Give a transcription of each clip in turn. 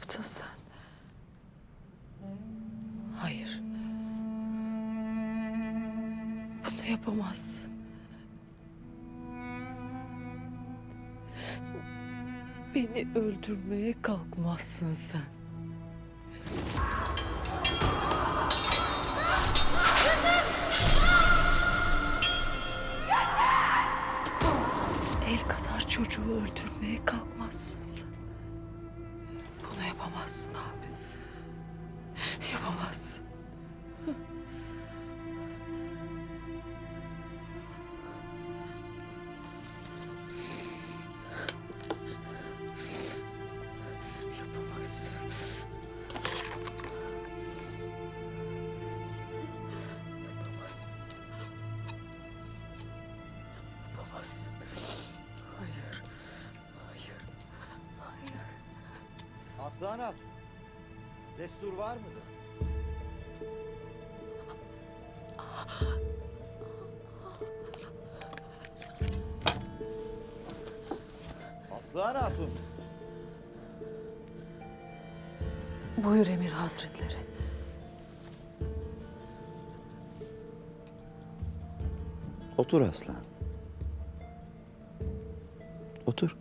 yaptın sen? Hayır. Bunu yapamazsın. Beni öldürmeye kalkmazsın sen. El kadar çocuğu öldürmeye kalkmazsın sen. Yapamazsın abi. Yapamazsın. Aslan Hatun, destur var mıdır? Aslan Hatun, Buyur Emir Hazretleri. Otur aslan. Otur.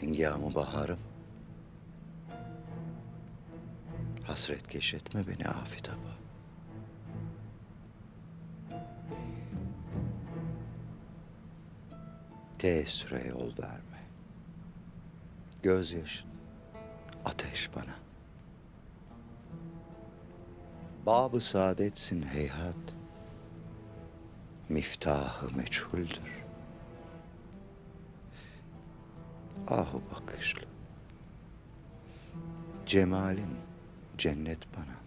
Hengamı baharım. Hasret keş etme beni afitaba. Teessüre yol verme. Gözyaşın ateş bana. Babı saadetsin heyhat. Miftahı meçhuldür. Ahu bakışlı. Cemalin cennet bana.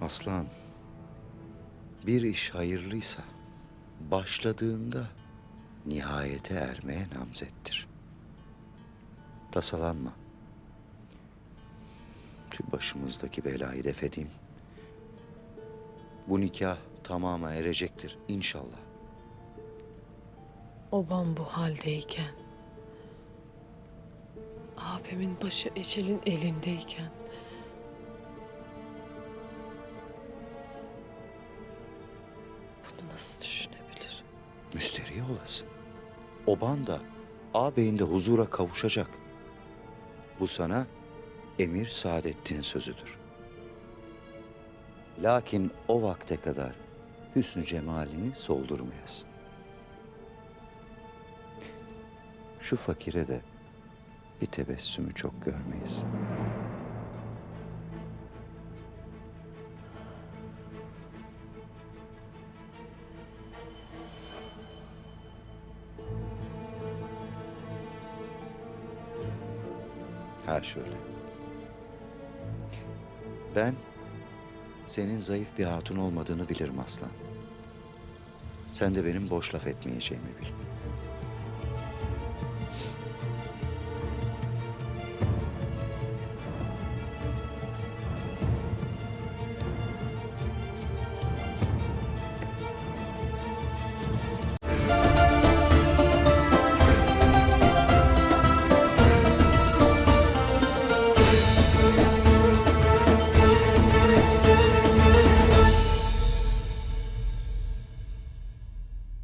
Aslan, bir iş hayırlıysa başladığında nihayete ermeye namzettir. Tasalanma. Şu başımızdaki belayı def edeyim. Bu nikah tamama erecektir inşallah. Obam bu haldeyken, abimin başı ecelin elindeyken, bunu nasıl düşünebilir? Müsterih olasın. Oban da ağabeyin de huzura kavuşacak. Bu sana Emir Saadettin sözüdür. Lakin o vakte kadar hüsnü cemalini soldurmayasın. Şu fakire de bir tebessümü çok görmeyiz. Ha şöyle. Ben senin zayıf bir hatun olmadığını bilirim aslan. Sen de benim boş laf etmeyeceğimi bil.